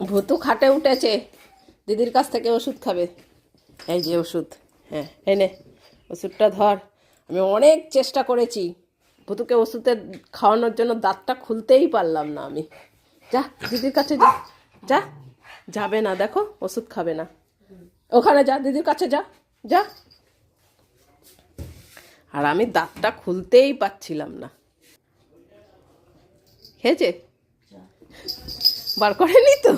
ভুতু খাটে উঠেছে। দিদির কাছ থেকে ওষুধ খাবে। এই যে ওষুধ হ্যাঁ এনে ওষুধটা ধর। আমি অনেক চেষ্টা করেছি। ভুতুকে ওষুধে খাওয়ানোর জন্য দাঁতটা খুলতেই পারলাম না আমি। যা, দিদির কাছে যা যা, যাবে না, দেখো, ওষুধ খাবে না। ওখানে যা, দিদির কাছে যা যা। আর আমি দাঁতটা খুলতেই পাচ্ছিলাম না। খেয়েছে? বার করেনি তো।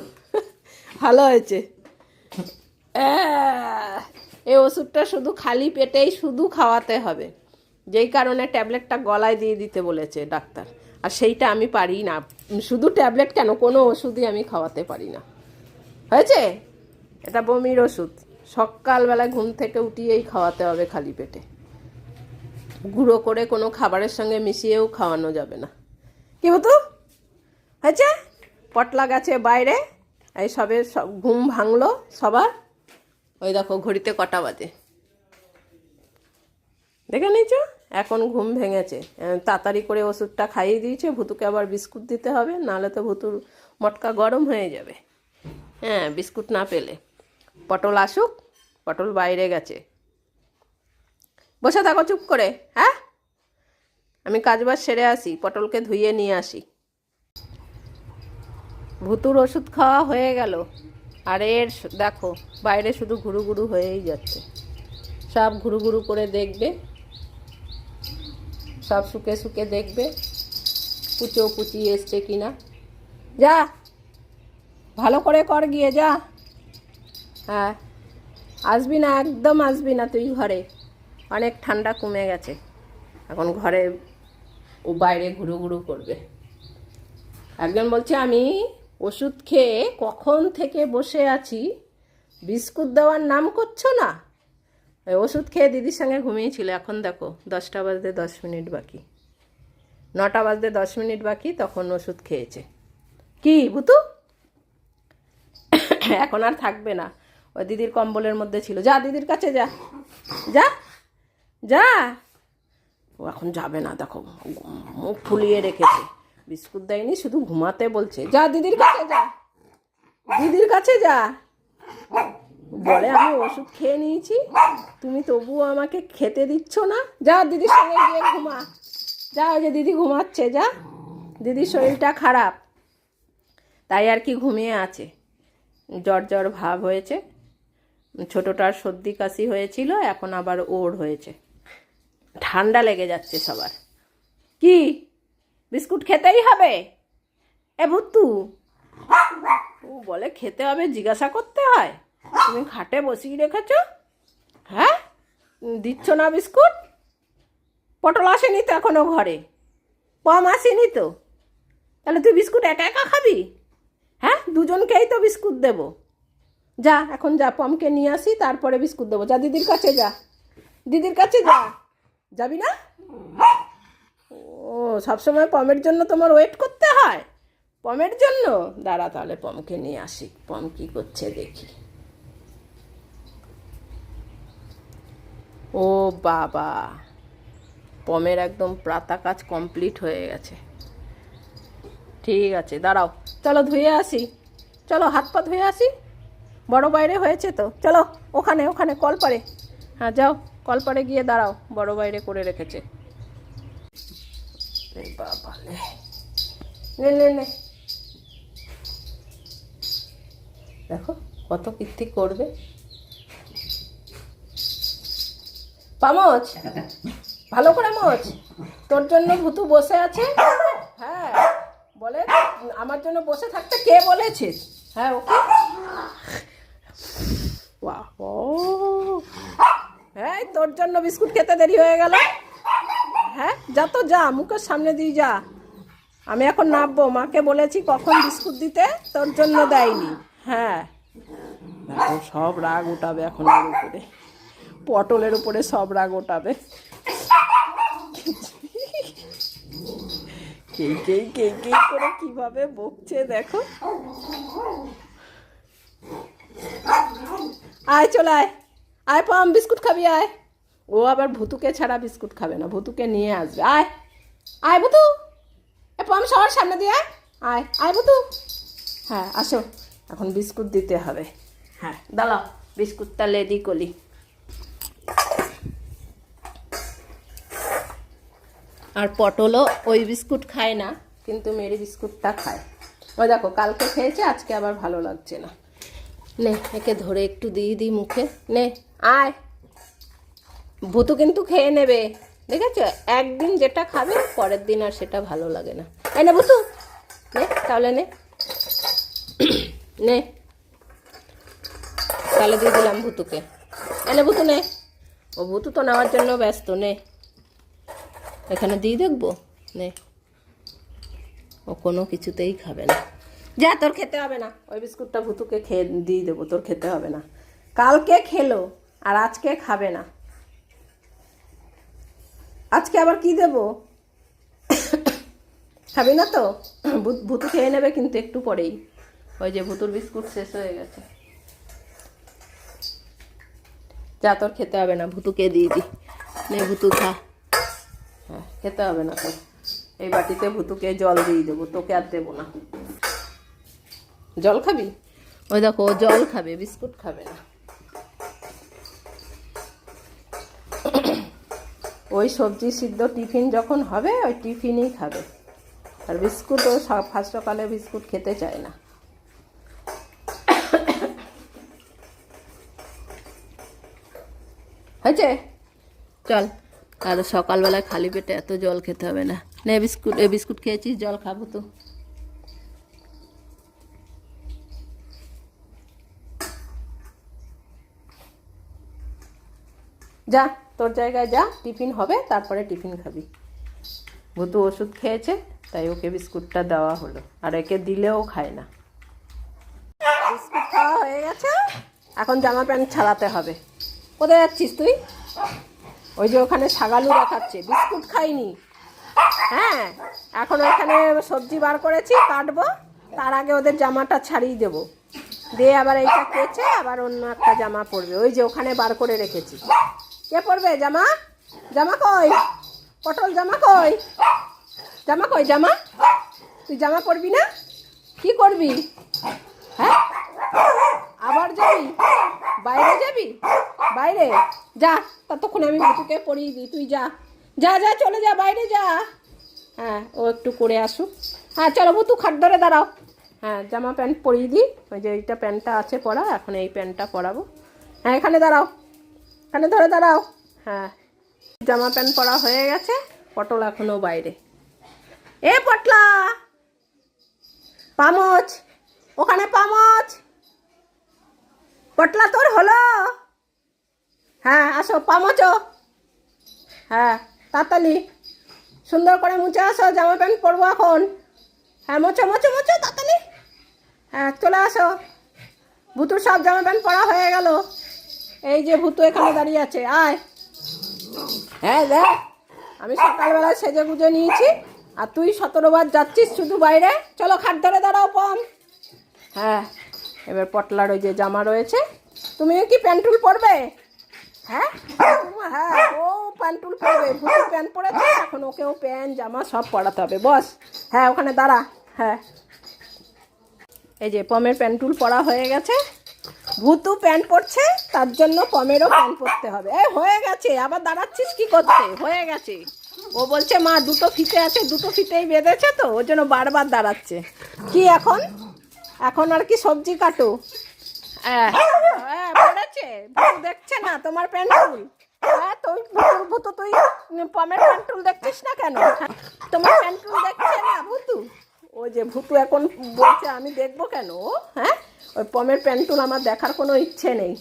ভালো হয়েছে। এই ওষুধটা শুধু খালি পেটেই শুধু খাওয়াতে হবে। যেই কারণে ট্যাবলেটটা গলায় দিয়ে দিতে বলেছে ডাক্তার। আর সেইটা আমি পারি না। শুধু ট্যাবলেট কেন? কোনো ওষুধই আমি খাওয়াতে পারি না। হয়েছে? এটা বমির ওষুধ। সকালবেলায় ঘুম থেকে উঠিয়েই খাওয়াতে হবে খালি পেটে। গুঁড়ো করে কোনো খাবারের সঙ্গে মিশিয়েও খাওয়ানো যাবে না। কি হতো হয়েছে? পটলা গাছে বাইরে, এই সবে সব ঘুম ভাঙলো সবার। ওই দেখো, ঘড়িতে কটা বাজে। দেখে নিয়েছো? এখন ঘুম ভেঙেছে। তাড়াতাড়ি করে ওষুধটা খাইয়ে দিয়েছে, ভুতুকে আবার বিস্কুট দিতে হবে, নাহলে তো ভুতুর মটকা গরম হয়ে যাবে। হ্যাঁ বিস্কুট না পেলে। পটল আসুক, পটল বাইরে গেছে। বসে থাকো চুপ করে হ্যাঁ? আমি কাজবাজ সেরে আসি, পটলকে ধুইয়ে নিয়ে আসি। ভুতুর ওষুধ খাওয়া হয়ে গেল। আর এর দেখো, বাইরে শুধু ঘুরু ঘুরু হয়েই যাচ্ছে। সব ঘুরু ঘুরু করে দেখবে। সব শুকে শুকে দেখবে। কুচো কুচি এসছে কিনা। যা, ভালো করে কর গিয়ে, যা। হ্যাঁ আসবি না, একদম আসবি না তুই ঘরে। অনেক ঠান্ডা কমে গেছে। এখন ঘরে ও বাইরে ঘুরু ঘুরু করবে। একজন বলছে, আমি ওষুধ খেয়ে কখন থেকে বসে আছি? বিস্কুট দেওয়ার নাম করছ না? ওষুধ খেয়ে দিদির সঙ্গে ঘুমিয়েছিল এখন দেখো, দশটা বাজতে দশ মিনিট বাকি। নটা বাজতে দশ মিনিট বাকি, তখন ওষুধ খেয়েছে। কি, বুতু? এখন আর থাকবে না। ওই দিদির কম্বলের মধ্যে ছিল। যা, দিদির কাছে যা। যা যা। ও এখন যাবে না, দেখো, মুখ ফুলিয়ে রেখেছে। বিস্কুট দেয়নি, শুধু ঘুমাতে বলছে, যা, দিদির কাছে যা, দিদির কাছে যা। বলে, আমি ওষুধ খেয়ে নিয়েছি, তুমি তবুও আমাকে খেতে দিচ্ছ না। যা, দিদির সঙ্গে গিয়ে ঘুমা। যা, ওই যে দিদি ঘুমাচ্ছে, যা। দিদির শরীরটা খারাপ, তাই আর কি ঘুমিয়ে আছে। জ্বর জ্বর ভাব হয়েছে। ছোটোটার সর্দি কাশি হয়েছিল, এখন আবার ওর হয়েছে। ঠান্ডা লেগে যাচ্ছে সবার। কি? বিস্কুট খেতেই হবে। এ ভুতু ও বলে, খেতে হবে, জিজ্ঞাসা করতে হয়। তুমি খাটে বসিয়ে রেখেছ? হ্যাঁ? দিচ্ছ না বিস্কুট? পটল আসেনি তো এখনও ঘরে? পম আসেনি তো? তাহলে তুই বিস্কুট একা একা খাবি? হ্যাঁ? দুজনকেই তো বিস্কুট দেবো। যা, এখন যা, পমকে নিয়ে আসি, তারপরে বিস্কুট দেবো। যা, দিদির কাছে যা। দিদির কাছে যা। যাবি না? ও, সবসময় পমের জন্য তোমার ওয়েট করতে হয়? পমের জন্য? দাঁড়া তাহলে পমকে নিয়ে আসি। পম কি করছে দেখি। ও বাবা, পমের একদম প্রাতা কাজ কমপ্লিট হয়ে গেছে। ঠিক আছে, দাঁড়াও। চলো ধুয়ে আসি। চলো হাত পা ধুয়ে আসি। বড় বাইরে হয়েছে তো। চলো, ওখানে ওখানে, কল পারে। হ্যাঁ যাও, কল পারে গিয়ে দাঁড়াও। বড় বাইরে করে রেখেছে। বাবা। নে নে নে দেখো কত কীর্তি করবে। পামচ, ভালো করে মোচ। তোর জন্য ভুতু বসে আছে। হ্যাঁ বলে, আমার জন্য বসে থাকতে কে বলেছে? হ্যাঁ ওকে। হ্যাঁ তোর জন্য বিস্কুট খেতে দেরি হয়ে গেল। হ্যাঁ? যা তো যা, মুখের সামনে দিয়ে যা। আমি এখন নামবো মাকে বলেছি কখন বিস্কুট দিতে? তোর জন্য দেয়নি। হ্যাঁ। দেখো, সব রাগ উঠাবে এখন উপরে। পটলের উপরে সব রাগ ওঠাবে কেই কেই কেই কেই করে কীভাবে বকছে, দেখো। আয়, চলে আয়। আয়, পাম, বিস্কুট খাবি, আয়। ও আবার ভুতুকে ছাড়া বিস্কুট খাবে না ভুতুকে নিয়ে আসবে। আয় আয় ভুতু। এ পাম সবার সামনে দিয়ে আয়। আয় আয় ভুতু। হ্যাঁ আসো। এখন বিস্কুট দিতে হবে। হ্যাঁ দাঁড়াও বিস্কুটটা লেডি কলি। আর পটলও ওই বিস্কুট খায় না কিন্তু মেরি বিস্কুটটা খায়। ওই দেখো কালকে খেয়েছে আজকে আবার ভালো লাগছে না। নে একে ধরে একটু দিয়ে দিই মুখে। নে আয়। ভুতু কিন্তু খেয়ে নেবে, দেখেছ? একদিন যেটা খাবে, পরের দিন আর সেটা ভালো লাগে না। এই না ভুতু, নে, তাহলে নে। নে। তাহলে দিয়ে দিলাম ভুতুকে। এনে ভুতু, নে। ও ভুতু তো নেওয়ার জন্য ব্যস্ত, নে। এখানে দিয়ে দেখব, নে। ও কোনো কিছুতেই খাবে না। যা, তোর খেতে হবে না। ওই বিস্কুটটা ভুতুকে খেয়ে, দিয়ে দেবো, তোর খেতে হবে না। কালকে খেলো, আর আজকে খাবে না। আজকে আবার কি দেবো? খাবি না তো? ভূত- খেয়ে নেবে কিন্তু একটু পরেই। ওই যে ভুতুর বিস্কুট শেষ হয়ে গেছে। যা, তোর খেতে হবে না, ভুতুকে দিয়ে দি। নে, ভুতু, খা। হ্যাঁ খেতে হবে না তোর। এই বাটিতে ভুতুকে জল দিয়ে দেবো, তোকে আর দেবো না। জল খাবি? ওই দেখো জল খাবে, বিস্কুট খাবে না। ওই সবজি সিদ্ধ টিফিন যখন হবে, ওই টিফিনই খাবে। আর বিস্কুটও ও ফার্স্ট সকালে বিস্কুট খেতে চায় না। হয়েছে? চল আর সকালবেলায় খালি পেটে এত জল খেতে হবে না। নে বিস্কুট, এ বিস্কুট খেয়েছিস, জল খাব তো। যা, তোর জায়গায় যা, টিফিন হবে, তারপরে টিফিন খাবি। ভুতু ওষুধ খেয়েছে, তাই ওকে বিস্কুটটা দেওয়া হলো। আর একে দিলেও খায় না। বিস্কুট খাওয়া হয়ে গেছে, এখন জামা প্যান্ট ছাড়াতে হবে। কোথায় যাচ্ছিস তুই? ওই যে ওখানে সাগালু দেখাচ্ছে, বিস্কুট খাইনি। হ্যাঁ এখন ওখানে সবজি বার করেছি, কাটবো, তার আগে ওদের জামাটা ছাড়িয়ে দেবো। দিয়ে আবার এইটা কেচে আবার অন্য একটা জামা পরবে। ওই যে ওখানে বার করে রেখেছি। কে পরবে জামা? জামা কই? পটল জামা কই? জামা কই, জামা? তুই জামা পরবি না? কি করবি? হ্যাঁ? আবার যাবি? বাইরে যাবি? বাইরে? যা, ততক্ষণ আমি ভুতুকে পড়িয়ে দিই, তুই যা। যা যা, চলে যা, বাইরে যা। হ্যাঁ ও একটু করে আসুক। হ্যাঁ চলো ভুতু খাট ধরে দাঁড়াও। হ্যাঁ জামা প্যান্ট পরিয়ে দিই। ওই যে এইটা প্যান্টটা আছে পরা, এখন এই প্যান্টটা পরাবো। হ্যাঁ এখানে দাঁড়াও। এখানে ধরে দাঁড়াও। হ্যাঁ। জামা প্যান্ট পরা হয়ে গেছে পটল এখনও বাইরে। এ পটলা! পামচ! ওখানে পামচ! পটলা তোর হলো? হ্যাঁ আসো পামচ হ্যাঁ তাড়াতাড়ি। সুন্দর করে মুছে আসো জামা প্যান্ট পরবো এখন। হ্যাঁ মোছো মোছো মোছো তাড়াতাড়ি। হ্যাঁ চলে আসো। ভুতুর সব জামা প্যান্ট পরা হয়ে গেল। এই যে ভূত এখানে দাঁড়িয়ে আছে, আয়। হ্যাঁ দেখ, আমি সকালবেলায় সেজে গুজে নিয়েছি, আর তুই সতেরো বার যাচ্ছিস শুধু বাইরে। চলো, খাট ধরে দাঁড়াও, পম। হ্যাঁ এবার পটলার ওই যে জামা রয়েছে। তুমিও কি প্যান্টুল পরবে? হ্যাঁ? হ্যাঁ ও প্যান্টুল পরবে। ভুতু প্যান্ট পরেছে, এখন ওকেও প্যান্ট, জামা সব পরাতে হবে, বস। হ্যাঁ ওখানে দাঁড়া। হ্যাঁ। এই যে পমের প্যান্টুল পরা হয়ে গেছে। ভুতু প্যান্ট পরছে তার জন্য পমেরও প্যান্ট পরতে হবে। এই হয়ে গেছে আবার দাঁড়াচ্ছিস কি করতে? হয়ে গেছে। ও বলছে মা দুটো ফিতে আছে দুটো ফিতেই বেঁধেছে তো ওর জন্য বারবার দাঁড়াচ্ছে। কি এখন? এখন আর কি সবজি কাটো? হ্যাঁ হ্যাঁ পড়েছে। ভুতু দেখছে না তোমার প্যান্টুল হ্যাঁ তুই ভুতু ভুতু তুই পমের প্যান্টুল দেখছিস না কেন? তোমার প্যান্টুল দেখছে না ভুতু? ও যে ভুতু এখন বলছে আমি দেখব কেন? হ্যাঁ? ওই পমের প্যান্টুল আমার দেখার কোনো ইচ্ছে নেই।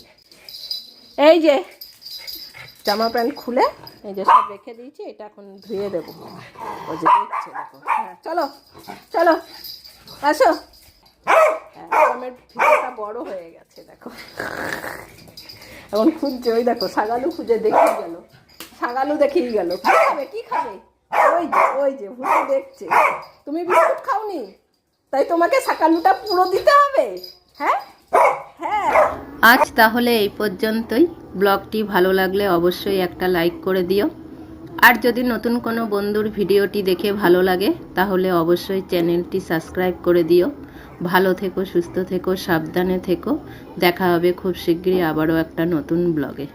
এই যে জামা প্যান্ট খুলে এই যে সব রেখে দিয়েছি এটা এখন ধুয়ে দেবো। ও যে দেখছে দেখো। হ্যাঁ চলো চলো আসো। হ্যাঁ, পমের ফিতেটা বড় হয়ে গেছে দেখো। এখন খুঁজছে ওই দেখো সাগালু খুঁজে দেখিয়ে গেল। সাগালু দেখিয়ে গেল। কি খাবে কি খাবে? ওই যে ওই যে ভুতু দেখছে। তুমি বিস্কুট খাওনি? তাই তোমাকে সাকালুটা পুরো দিতে হবে। হ্যাঁ? হ্যাঁ। আজ তাহলে এই পর্যন্তই। ব্লগটি ভালো লাগলে অবশ্যই একটা লাইক করে দিও। আর যদি নতুন কোনো বন্ধুর ভিডিওটি দেখে ভালো লাগে, তাহলে অবশ্যই চ্যানেলটি সাবস্ক্রাইব করে দিও। ভালো থেকো, সুস্থ থেকো, সাবধানে থেকো। দেখা হবে খুব শিগগিরই আবারও একটা নতুন ব্লগে।